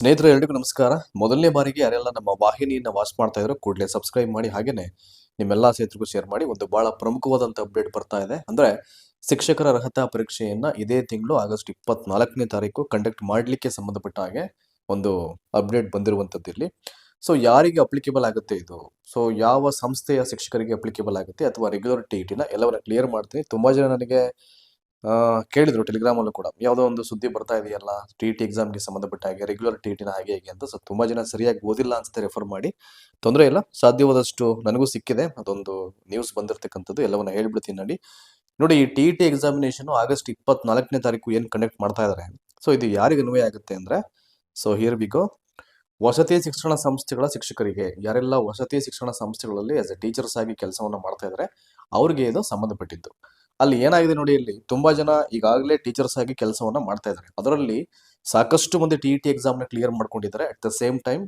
ಸ್ನೇಹಿತರೆ, ಎಲ್ರಿಗೂ ನಮಸ್ಕಾರ. ಮೊದಲನೇ ಬಾರಿಗೆ ಯಾರೆಲ್ಲ ನಮ್ಮ ವಾಹಿನಿಯನ್ನ ವಾಚ್ ಮಾಡ್ತಾ ಇದ್ರು ಕೂಡಲೇ ಸಬ್ಸ್ಕ್ರೈಬ್ ಮಾಡಿ, ಹಾಗೇನೆ ನಿಮ್ಮೆಲ್ಲ ಸ್ನೇಹಿತರಿಗೂ ಶೇರ್ ಮಾಡಿ, ಒಂದು ಬಹಳ ಪ್ರಮುಖವಾದಂಥ ಅಪ್ಡೇಟ್ ಬರ್ತಾ ಇದೆ. ಅಂದ್ರೆ ಶಿಕ್ಷಕರ ಅರ್ಹತಾ ಪರೀಕ್ಷೆಯನ್ನ ಇದೇ ತಿಂಗಳು ಆಗಸ್ಟ್ ಇಪ್ಪತ್ನಾಲ್ಕನೇ ತಾರೀಕು ಕಂಡಕ್ಟ್ ಮಾಡಲಿಕ್ಕೆ ಸಂಬಂಧಪಟ್ಟ ಹಾಗೆ ಒಂದು ಅಪ್ಡೇಟ್ ಬಂದಿರುವಂತದ್ದು ಇಲ್ಲಿ. ಸೊ ಯಾರಿಗೆ ಅಪ್ಲಿಕೇಬಲ್ ಆಗುತ್ತೆ ಇದು? ಸೊ ಯಾವ ಸಂಸ್ಥೆಯ ಶಿಕ್ಷಕರಿಗೆ ಅಪ್ಲಿಕೇಬಲ್ ಆಗುತ್ತೆ? ಅಥವಾ ರೆಗ್ಯುಲರ್ ಟಿ ಟಿನ ಎಲ್ಲವನ್ನ ಕ್ಲಿಯರ್ ಮಾಡ್ತೀನಿ. ತುಂಬಾ ಜನ ನನಗೆ ಕೇಳಿದ್ರು ಟೆಲಿಗ್ರಾಮ್ ಅಲ್ಲೂ ಕೂಡ. ಯಾವುದೋ ಒಂದು ಸುದ್ದಿ ಬರ್ತಾ ಇದೆಯಲ್ಲ ಟಿ ಟಿ ಎಕ್ಸಾಮ್ಗೆ ಸಂಬಂಧಪಟ್ಟ ಹಾಗೆ ರೆಗ್ಯುಲರ್ ಟಿ ಟಿನ ಹಾಗೆ ಹೇಗೆ ಅಂತ. ಸೊ ತುಂಬಾ ಜನ ಸರಿಯಾಗಿ ಓದಿಲ್ಲ ಅನ್ಸುತ್ತೆ ರೆಫರ್ ಮಾಡಿ. ತೊಂದರೆ ಇಲ್ಲ, ಸಾಧ್ಯವಾದಷ್ಟು ನನಗೂ ಸಿಕ್ಕಿದೆ. ಅದೊಂದು ನ್ಯೂಸ್ ಬಂದಿರತಕ್ಕಂಥದ್ದು, ಎಲ್ಲವನ್ನ ಹೇಳ್ಬಿಡ್ತೀನಿ ನೋಡಿ. ನೋಡಿ, ಈ ಟಿ ಟಿ ಎಕ್ಸಾಮಿನೇಷನ್ ಆಗಸ್ಟ್ ಇಪ್ಪತ್ನಾಲ್ಕನೇ ತಾರೀಕು ಏನು ಕಂಡಕ್ಟ್ ಮಾಡ್ತಾ ಇದ್ದಾರೆ ಸೊ ಇದು ಯಾರಿಗೆ ಅನ್ವಯ ಆಗುತ್ತೆ ಅಂದ್ರೆ ಸೊ ಹಿಯರ್ ಬಿಗೋ ವಸತಿ ಶಿಕ್ಷಣ ಸಂಸ್ಥೆಗಳ ಶಿಕ್ಷಕರಿಗೆ. ಯಾರೆಲ್ಲ ವಸತಿ ಶಿಕ್ಷಣ ಸಂಸ್ಥೆಗಳಲ್ಲಿ ಆಸ್ ಎ ಟೀಚರ್ಸ್ ಆಗಿ ಕೆಲಸವನ್ನ ಮಾಡ್ತಾ ಇದ್ದಾರೆ ಅವ್ರಿಗೆ ಇದು ಸಂಬಂಧಪಟ್ಟಿದ್ದು. ಅಲ್ಲಿ ಏನಾಗಿದೆ ನೋಡಿ ಇಲ್ಲಿ ತುಂಬಾ ಜನ ಈಗಾಗಲೇ ಟೀಚರ್ಸ್ ಆಗಿ ಕೆಲಸವನ್ನ ಮಾಡ್ತಾ ಇದ್ದಾರೆ. ಅದರಲ್ಲಿ ಸಾಕಷ್ಟು ಮಂದಿ ಟಿ ಟಿ ಎಕ್ಸಾಮ್ನ ಕ್ಲಿಯರ್ ಮಾಡ್ಕೊಂಡಿದ್ದಾರೆ at the same time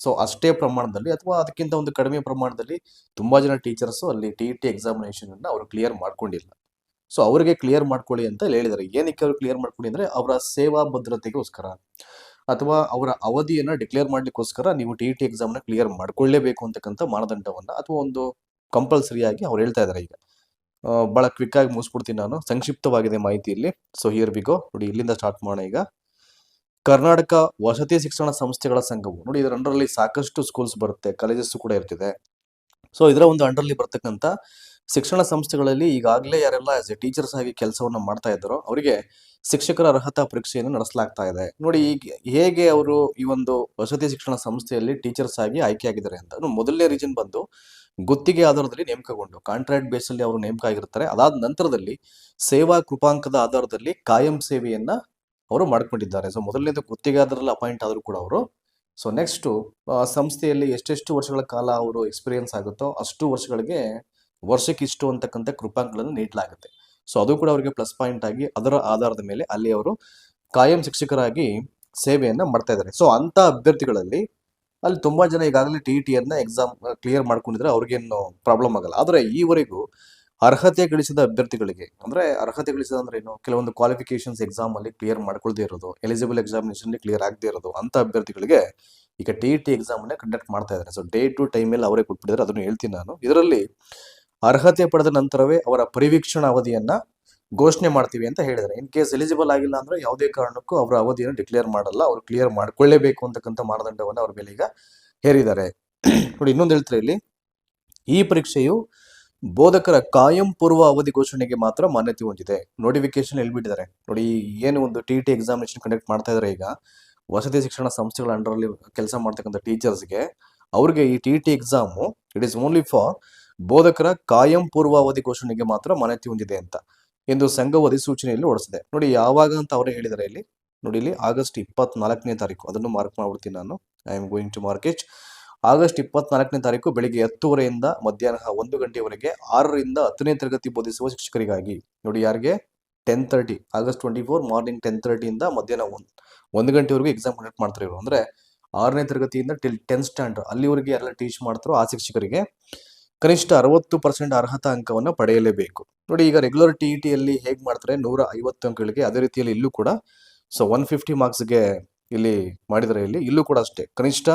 so ಅಷ್ಟೇ ಪ್ರಮಾಣದಲ್ಲಿ ಅಥವಾ ಅದಕ್ಕಿಂತ ಒಂದು ಕಡಿಮೆ ಪ್ರಮಾಣದಲ್ಲಿ ತುಂಬಾ ಜನ ಟೀಚರ್ಸ್ ಅಲ್ಲಿ ಟಿ ಟಿ ಎಕ್ಸಾಮಿನೇಷನ್ ಅನ್ನ ಅವರು ಕ್ಲಿಯರ್ ಮಾಡ್ಕೊಂಡಿಲ್ಲ. ಸೊ ಅವರಿಗೆ ಕ್ಲಿಯರ್ ಮಾಡ್ಕೊಳ್ಳಿ ಅಂತ ಹೇಳಿದ್ದಾರೆ. ಏನಕ್ಕೆ ಅವರು ಕ್ಲಿಯರ್ ಮಾಡ್ಕೊಳ್ಳಿ ಅಂದ್ರೆ ಅವರ ಸೇವಾ ಭದ್ರತೆಗೋಸ್ಕರ ಅಥವಾ ಅವರ ಅವಧಿಯನ್ನ ಡಿಕ್ಲೇರ್ ಮಾಡ್ಲಿಕ್ಕೋಸ್ಕರ ನೀವು ಟಿ ಟಿ ಎಕ್ಸಾಮ್ನ ಕ್ಲಿಯರ್ ಮಾಡ್ಕೊಳ್ಳೇಬೇಕು ಅಂತಕ್ಕಂಥ ಮಾನದಂಡವನ್ನ ಅಥವಾ ಒಂದು ಕಂಪಲ್ಸರಿಯಾಗಿ ಅವ್ರು ಹೇಳ್ತಾ ಇದ್ದಾರೆ ಈಗ. ಬಹಳ ಕ್ವಿಕ್ ಆಗಿ ಮುಗಿಸ್ಬಿಡ್ತೀನಿ ನಾನು. ಸಂಕ್ಷಿಪ್ತವಾಗಿದೆ ಮಾಹಿತಿ ಇಲ್ಲಿ ಸೊ ಹಿಯರ್ ಬಿಗೋ ನೋಡಿ, ಇಲ್ಲಿಂದ ಸ್ಟಾರ್ಟ್ ಮಾಡೋಣ ಈಗ. ಕರ್ನಾಟಕ ವಸತಿ ಶಿಕ್ಷಣ ಸಂಸ್ಥೆಗಳ ಸಂಘವು. ನೋಡಿ, ಇದರ ಅಂಡರಲ್ಲಿ ಸಾಕಷ್ಟು ಸ್ಕೂಲ್ಸ್ ಬರುತ್ತೆ ಕಾಲೇಜಸ್ ಕೂಡ ಇರ್ತಿದೆ. ಸೊ ಇದರ ಒಂದು ಅಂಡರ್ಲಿ ಬರ್ತಕ್ಕಂಥ ಶಿಕ್ಷಣ ಸಂಸ್ಥೆಗಳಲ್ಲಿ ಈಗಾಗಲೇ ಯಾರೆಲ್ಲ ಆಸ್ ಎ ಟೀಚರ್ಸ್ ಆಗಿ ಕೆಲಸವನ್ನು ಮಾಡ್ತಾ ಇದ್ದಾರೋ, ಅವರಿಗೆ ಶಿಕ್ಷಕರ ಅರ್ಹತಾ ಪರೀಕ್ಷೆಯನ್ನು ನಡೆಸಲಾಗ್ತಾ ಇದೆ. ನೋಡಿ, ಈಗ ಹೇಗೆ ಅವರು ಈ ಒಂದು ವಸತಿ ಶಿಕ್ಷಣ ಸಂಸ್ಥೆಯಲ್ಲಿ ಟೀಚರ್ಸ್ ಆಗಿ ಆಯ್ಕೆಯಾಗಿದ್ದಾರೆ ಅಂತ. ಮೊದಲನೇ ರೀಸನ್ ಬಂದು ಗುತ್ತಿಗೆ ಆಧಾರದಲ್ಲಿ ನೇಮಕಗೊಂಡು ಕಾಂಟ್ರಾಕ್ಟ್ ಬೇಸ್ ಅಲ್ಲಿ ಅವರು ನೇಮಕ ಆಗಿರ್ತಾರೆ ಅದಾದ ನಂತರದಲ್ಲಿ ಸೇವಾ ಕೃಪಾಂಕದ ಆಧಾರದಲ್ಲಿ ಕಾಯಂ ಸೇವೆಯನ್ನ ಅವರು ಮಾಡ್ಕೊಂಡಿದ್ದಾರೆ. ಸೊ ಮೊದಲನೇದು ಗುತ್ತಿಗೆ ಆಧಾರದಲ್ಲಿ ಅಪಾಯಿಂಟ್ ಆದರೂ ಕೂಡ ಅವರು. ಸೊ ನೆಕ್ಸ್ಟ್ ಸಂಸ್ಥೆಯಲ್ಲಿ ಎಷ್ಟೆಷ್ಟು ವರ್ಷಗಳ ಕಾಲ ಅವರು ಎಕ್ಸ್ಪೀರಿಯನ್ಸ್ ಆಗುತ್ತೋ ಅಷ್ಟು ವರ್ಷಗಳಿಗೆ ವರ್ಷಕ್ಕೆ ಇಷ್ಟು ಅಂತಕ್ಕಂಥ ಕೃಪಾಂಕಗಳನ್ನು ನೀಡಲಾಗುತ್ತೆ. ಸೊ ಅದು ಕೂಡ ಅವರಿಗೆ ಪ್ಲಸ್ ಪಾಯಿಂಟ್ ಆಗಿ ಅದರ ಆಧಾರದ ಮೇಲೆ ಅಲ್ಲಿ ಅವರು ಕಾಯಂ ಶಿಕ್ಷಕರಾಗಿ ಸೇವೆಯನ್ನ ಮಾಡ್ತಾ ಇದ್ದಾರೆ. ಸೊ ಅಂತ ಅಭ್ಯರ್ಥಿಗಳಲ್ಲಿ ಅಲ್ಲಿ ತುಂಬಾ ಜನ ಈಗಾಗಲೇ ಟಿ ಟಿ ಅನ್ನ ಎಕ್ಸಾಮ್ ಕ್ಲಿಯರ್ ಮಾಡ್ಕೊಂಡಿದ್ರೆ ಅವ್ರಿಗೇನು ಪ್ರಾಬ್ಲಮ್ ಆಗಲ್ಲ. ಆದರೆ ಈವರೆಗೂ ಅರ್ಹತೆ ಗಳಿಸಿದ ಅಭ್ಯರ್ಥಿಗಳಿಗೆ, ಅಂದ್ರೆ ಅರ್ಹತೆ ಗಳಿಸಿದ ಅಂದ್ರೆ ಏನು, ಕೆಲವೊಂದು ಕ್ವಾಲಿಫಿಕೇಶನ್ಸ್ ಎಕ್ಸಾಮ್ ಅಲ್ಲಿ ಕ್ಲಿಯರ್ ಮಾಡ್ಕೊಳ್ದೇ ಇರೋದು ಎಲಿಜಿಬಲ್ ಎಕ್ಸಾಮಿನೇಷನ್ ಕ್ಲಿಯರ್ ಆಗದೆ ಇರೋದು ಅಂತ ಅಭ್ಯರ್ಥಿಗಳಿಗೆ ಈಗ ಟಿ ಟಿ ಎಕ್ಸಾಮ್ ಅನ್ನ ಕಂಡಕ್ಟ್ ಮಾಡ್ತಾ ಇದ್ದಾರೆ. ಸೊ ಡೇ ಟು ಟೈಮ್ ಅಲ್ಲಿ ಅವರೇ ಕೊಟ್ಬಿಟ್ಟಿದ್ದಾರೆ. ಅದನ್ನು ಹೇಳ್ತೀನಿ ನಾನು. ಇದರಲ್ಲಿ ಅರ್ಹತೆ ಪಡೆದ ನಂತರವೇ ಅವರ ಪರಿವೀಕ್ಷಣಾ ಅವಧಿಯನ್ನ ಘೋಷಣೆ ಮಾಡ್ತೀವಿ ಅಂತ ಹೇಳಿದ್ದಾರೆ. ಇನ್ ಕೇಸ್ ಎಲಿಜಿಬಲ್ ಆಗಿಲ್ಲ ಅಂದ್ರೆ ಯಾವುದೇ ಕಾರಣಕ್ಕೂ ಅವರ ಅವಧಿಯನ್ನು ಡಿಕ್ಲೇರ್ ಮಾಡಲ್ಲ. ಅವರು ಕ್ಲಿಯರ್ ಮಾಡ್ಕೊಳ್ಳೇಬೇಕು ಅಂತಕ್ಕಂಥ ಮಾನದಂಡವನ್ನು ಅವ್ರ ಮೇಲೆ ಈಗ ಹೇರಿದ್ದಾರೆ. ನೋಡಿ, ಇನ್ನೊಂದು ಹೇಳ್ತಾರೆ ಇಲ್ಲಿ. ಈ ಪರೀಕ್ಷೆಯು ಬೋಧಕರ ಕಾಯಂ ಪೂರ್ವ ಅವಧಿ ಘೋಷಣೆಗೆ ಮಾತ್ರ ಮಾನ್ಯತೆ ಹೊಂದಿದೆ. ನೋಟಿಫಿಕೇಶನ್ ಹೇಳ್ಬಿಟ್ಟಿದ್ದಾರೆ. ನೋಡಿ, ಏನು ಒಂದು ಟಿ ಟಿ ಎಕ್ಸಾಮಿನೇಷನ್ ಕಂಡಕ್ಟ್ ಮಾಡ್ತಾ ಇದ್ದಾರೆ ಈಗ. ವಸತಿ ಶಿಕ್ಷಣ ಸಂಸ್ಥೆಗಳ ಅಂಡರಲ್ಲಿ ಕೆಲಸ ಮಾಡ್ತಕ್ಕಂಥ ಟೀಚರ್ಸ್ಗೆ ಅವ್ರಿಗೆ ಈ T T exam it is only for ಬೋಧಕರ ಕಾಯಂ ಪೂರ್ವ ಅವಧಿ ಘೋಷಣೆಗೆ ಮಾತ್ರ ಮಾನ್ಯತೆ ಹೊಂದಿದೆ ಅಂತ. ಎಂದು ಸಂಘವು ಅಧಿಸೂಚನೆಯಲ್ಲಿ ಹೊರಡಿಸಿದೆ ನೋಡಿ, ಯಾವಾಗ ಅಂತ ಅವರೇ ಹೇಳಿದ್ದಾರೆ ಇಲ್ಲಿ. ನೋಡಿ, ಇಲ್ಲಿ ಆಗಸ್ಟ್ ಇಪ್ಪತ್ನಾಲ್ಕನೇ ತಾರೀಕು. ಅದನ್ನು ಮಾರ್ಕ್ ಮಾಡ್ಬಿಡ್ತೀನಿ ನಾನು. I am going to market August ಇಪ್ಪತ್ನಾಲ್ಕನೇ ತಾರೀಕು ಬೆಳಿಗ್ಗೆ ಹತ್ತುವರೆಯಿಂದ ಮಧ್ಯಾಹ್ನ ಒಂದು ಗಂಟೆವರೆಗೆ ಆರರಿಂದ ಹತ್ತನೇ ತರಗತಿ ಬೋಧಿಸುವ ಶಿಕ್ಷಕರಿಗಾಗಿ. ನೋಡಿ, ಯಾರಿಗೆ? Ten thirty August twenty four morning ten ತರ್ಟಿಯಿಂದ ಮಧ್ಯಾಹ್ನ ಒಂದು ಒಂದು ಗಂಟೆವರೆಗೂ ಎಕ್ಸಾಮ್ ಕಂಡಕ್ಟ್ ಮಾಡ್ತಾರೆ ಇವರು. ಅಂದರೆ ಆರನೇ ತರಗತಿಯಿಂದ ಟಿಲ್ ಟೆನ್ ಸ್ಟ್ಯಾಂಡರ್ಡ್ ಅಲ್ಲಿವರೆಗೆ ಯಾರೆಲ್ಲ ಟೀಚ್ ಮಾಡ್ತಾರೋ ಆ ಶಿಕ್ಷಕರಿಗೆ ಕನಿಷ್ಠ ಅರವತ್ತು ಪರ್ಸೆಂಟ್ ಅರ್ಹತಾ ಅಂಕವನ್ನು ಪಡೆಯಲೇಬೇಕು. ನೋಡಿ, ಈಗ ರೆಗ್ಯುಲರ್ ಟಿ ಇ ಟಿಯಲ್ಲಿ ಹೇಗೆ ಮಾಡ್ತಾರೆ? ನೂರ ಐವತ್ತು ಅಂಕಗಳಿಗೆ ಅದೇ ರೀತಿಯಲ್ಲಿ ಇಲ್ಲೂ ಕೂಡ ಸೊ ಒನ್ ಫಿಫ್ಟಿ ಮಾರ್ಕ್ಸ್ಗೆ ಇಲ್ಲಿ ಮಾಡಿದರೆ ಇಲ್ಲಿ, ಇಲ್ಲೂ ಕೂಡ ಅಷ್ಟೇ. ಕನಿಷ್ಠ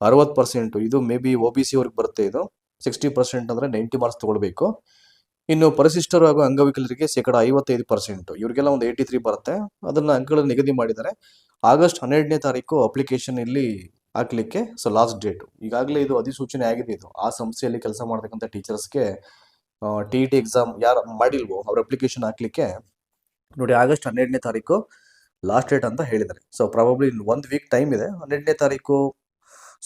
ಅರವತ್ತು ಪರ್ಸೆಂಟು ಇದು maybe O B C ಬರುತ್ತೆ ಇದು ಸಿಕ್ಸ್ಟಿ ಪರ್ಸೆಂಟ್ ಅಂದರೆ ನೈಂಟಿ ಮಾರ್ಕ್ಸ್ ತೊಗೊಳ್ಬೇಕು. ಇನ್ನು ಪರಿಶಿಷ್ಟರು ಹಾಗೂ ಅಂಗವಿಕಲರಿಗೆ ಶೇಕಡ ಐವತ್ತೈದು ಪರ್ಸೆಂಟ್ ಇವರಿಗೆಲ್ಲ ಒಂದು ಏಯ್ಟಿ ತ್ರೀ ಬರುತ್ತೆ. ಅದನ್ನು ಅಂಕಗಳನ್ನು ನಿಗದಿ ಮಾಡಿದ್ದಾರೆ. ಆಗಸ್ಟ್ ಹನ್ನೆರಡನೇ ತಾರೀಕು ಅಪ್ಲಿಕೇಶನ್ ಇಲ್ಲಿ ಹಾಕ್ಲಿಕ್ಕೆ ಸೊ ಲಾಸ್ಟ್ ಡೇಟು ಈಗಾಗಲೇ ಇದು ಅಧಿಸೂಚನೆ ಆಗಿದೆ ಇದು. ಆ ಸಂಸ್ಥೆಯಲ್ಲಿ ಕೆಲಸ ಮಾಡ್ತಕ್ಕಂಥ ಟೀಚರ್ಸ್ಗೆ ಟಿ ಇ ಟಿ ಎಕ್ಸಾಮ್ ಯಾರು ಮಾಡಿಲ್ವೋ, ಅವ್ರ ಅಪ್ಲಿಕೇಶನ್ ಹಾಕ್ಲಿಕ್ಕೆ, ನೋಡಿ ಆಗಸ್ಟ್ ಹನ್ನೆರಡನೇ ತಾರೀಕು ಲಾಸ್ಟ್ ಡೇಟ್ ಅಂತ ಹೇಳಿದ್ದಾರೆ. ಸೊ ಪ್ರಾಬಬ್ಲಿ ಒಂದು ವೀಕ್ ಟೈಮ್ ಇದೆ. ಹನ್ನೆರಡನೇ ತಾರೀಕು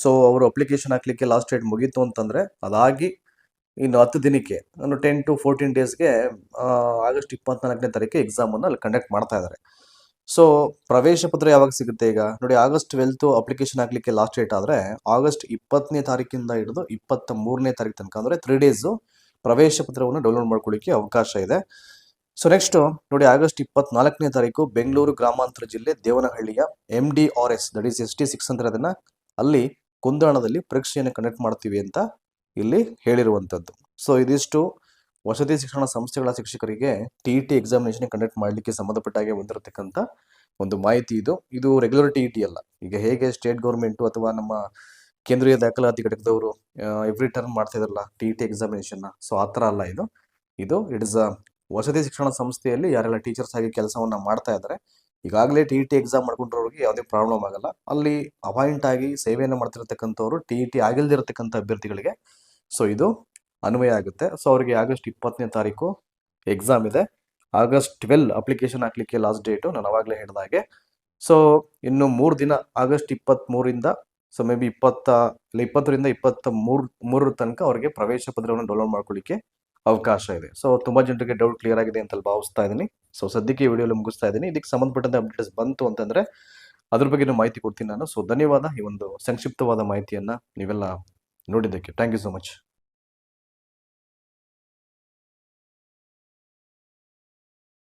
ಸೊ ಅವರು ಅಪ್ಲಿಕೇಶನ್ ಹಾಕ್ಲಿಕ್ಕೆ ಲಾಸ್ಟ್ ಡೇಟ್ ಮುಗೀತು ಅಂತಂದರೆ, ಅದಾಗಿ ಇನ್ನು ಹತ್ತು ದಿನಕ್ಕೆ ಒಂದು ಟೆನ್ ಟು ಫೋರ್ಟೀನ್ ಡೇಸ್ಗೆ ಆಗಸ್ಟ್ ಇಪ್ಪತ್ನಾಲ್ಕನೇ ತಾರೀಕು ಎಕ್ಸಾಮನ್ನು ಅಲ್ಲಿ ಕಂಡಕ್ಟ್ ಮಾಡ್ತಾ ಇದ್ದಾರೆ. ಸೊ ಪ್ರವೇಶ ಪತ್ರ ಯಾವಾಗ ಸಿಗುತ್ತೆ ಈಗ? ನೋಡಿ, ಆಗಸ್ಟ್ ಟ್ವೆಲ್ತ್ ಅಪ್ಲಿಕೇಶನ್ ಹಾಕ್ಲಿಕ್ಕೆ ಲಾಸ್ಟ್ ಡೇಟ್ ಆದ್ರೆ, ಆಗಸ್ಟ್ ಇಪ್ಪತ್ತನೇ ತಾರೀಕಿಂದ ಹಿಡಿದು ಇಪ್ಪತ್ತ ಮೂರನೇ ತಾರೀಕು ತನಕ, ಅಂದರೆ ತ್ರೀ ಡೇಸ್ ಪ್ರವೇಶ ಪತ್ರವನ್ನು ಡೌನ್ಲೋಡ್ ಮಾಡ್ಕೊಳ್ಳಿಕ್ಕೆ ಅವಕಾಶ ಇದೆ. ಸೊ ನೆಕ್ಸ್ಟ್ ನೋಡಿ, ಆಗಸ್ಟ್ ಇಪ್ಪತ್ನಾಲ್ಕನೇ ತಾರೀಕು ಬೆಂಗಳೂರು ಗ್ರಾಮಾಂತರ ಜಿಲ್ಲೆ ದೇವನಹಳ್ಳಿಯ M D R S that is S T six ಅಂದ್ರೆ ಅದನ್ನ ಅಲ್ಲಿ ಕುಂದಾಣದಲ್ಲಿ ಪರೀಕ್ಷೆಯನ್ನು ಕಂಡಕ್ಟ್ ಮಾಡ್ತೀವಿ ಅಂತ ಇಲ್ಲಿ ಹೇಳಿರುವಂಥದ್ದು ಸೊ ಇದಿಷ್ಟು. ವಸತಿ ಶಿಕ್ಷಣ ಸಂಸ್ಥೆಗಳ ಶಿಕ್ಷಕರಿಗೆ T E T examination conduct ಮಾಡಲಿಕ್ಕೆ ಸಂಬಂಧಪಟ್ಟ ಹಾಗೆ ಬಂದಿರತಕ್ಕಂಥ ಒಂದು ಮಾಹಿತಿ ಇದು. ಇದು ರೆಗ್ಯುಲರ್ ಟಿ ಇ ಟಿ ಅಲ್ಲ. ಈಗ ಹೇಗೆ ಸ್ಟೇಟ್ ಗೌರ್ಮೆಂಟು ಅಥವಾ ನಮ್ಮ ಕೇಂದ್ರೀಯ ದಾಖಲಾತಿ ಘಟಕದವರು ಎವ್ರಿ ಟರ್ನ್ ಮಾಡ್ತಾ ಇದ್ರಲ್ಲ ಟಿ ಇ ಟಿ ಎಕ್ಸಾಮಿನೇಷನ್ನ ಸೊ ಆ ಥರ ಅಲ್ಲ ಇದು. ಇದು ಇಟ್ ಇಸ್ ವಸತಿ ಶಿಕ್ಷಣ ಸಂಸ್ಥೆಯಲ್ಲಿ ಯಾರೆಲ್ಲ ಟೀಚರ್ಸ್ ಆಗಿ ಕೆಲಸವನ್ನ ಮಾಡ್ತಾ ಇದ್ದಾರೆ, ಈಗಾಗಲೇ ಟಿ ಇ ಟಿ ಎಕ್ಸಾಮ್ ಮಾಡ್ಕೊಂಡಿರೋರಿಗೆ ಯಾವುದೇ ಪ್ರಾಬ್ಲಮ್ ಆಗಲ್ಲ. ಅಲ್ಲಿ ಅಪಾಯಿಂಟ್ ಆಗಿ ಸೇವೆಯನ್ನು ಮಾಡ್ತಿರ್ತಕ್ಕಂಥವ್ರು ಟಿ ಇ ಟಿ ಆಗಿಲ್ದಿರತಕ್ಕಂಥ ಅಭ್ಯರ್ಥಿಗಳಿಗೆ. ಸೊ ಇದು ಅನ್ವಯ ಆಗುತ್ತೆ. ಸೊ ಅವರಿಗೆ ಆಗಸ್ಟ್ ಇಪ್ಪತ್ತನೇ ತಾರೀಕು ಎಕ್ಸಾಮ್ ಇದೆ. ಆಗಸ್ಟ್ ಟ್ವೆಲ್ ಅಪ್ಲಿಕೇಶನ್ ಹಾಕ್ಲಿಕ್ಕೆ ಲಾಸ್ಟ್ ಡೇಟು ನಾನು ಅವಾಗಲೇ ಹೇಳಿದ ಹಾಗೆ. ಸೊ ಇನ್ನು ಮೂರು ದಿನ ಆಗಸ್ಟ್ ಇಪ್ಪತ್ತ್ಮೂರಿಂದ ಸೊ ಮೇ ಬಿ ಇಪ್ಪತ್ತ, ಇಲ್ಲ ಇಪ್ಪತ್ತರಿಂದ ಇಪ್ಪತ್ತ ಮೂರು ಮೂರರ ತನಕ ಅವರಿಗೆ ಪ್ರವೇಶ ಪತ್ರವನ್ನು ಡೌನ್ಲೋಡ್ ಮಾಡ್ಕೊಳ್ಳಿಕ್ಕೆ ಅವಕಾಶ ಇದೆ. ಸೊ ತುಂಬ ಜನರಿಗೆ ಡೌಟ್ ಕ್ಲಿಯರ್ ಆಗಿದೆ ಅಂತ ಭಾವಿಸ್ತಾ ಇದ್ದೀನಿ. ಸೊ ಸದ್ಯಕ್ಕೆ ಈ ವಿಡಿಯೋಲಿ ಮುಗಿಸ್ತಾ ಇದ್ದೀನಿ. ಇದಕ್ಕೆ ಸಂಬಂಧಪಟ್ಟಂತೆ ಅಪ್ಡೇಟ್ಸ್ ಬಂತು ಅಂತಂದರೆ ಅದ್ರ ಬಗ್ಗೆ ಮಾಹಿತಿ ಕೊಡ್ತೀನಿ ನಾನು. ಸೊ ಧನ್ಯವಾದ. ಈ ಒಂದು ಸಂಕ್ಷಿಪ್ತವಾದ ಮಾಹಿತಿಯನ್ನು ನೀವೆಲ್ಲ ನೋಡಿದ್ದಕ್ಕೆ. Thank you so much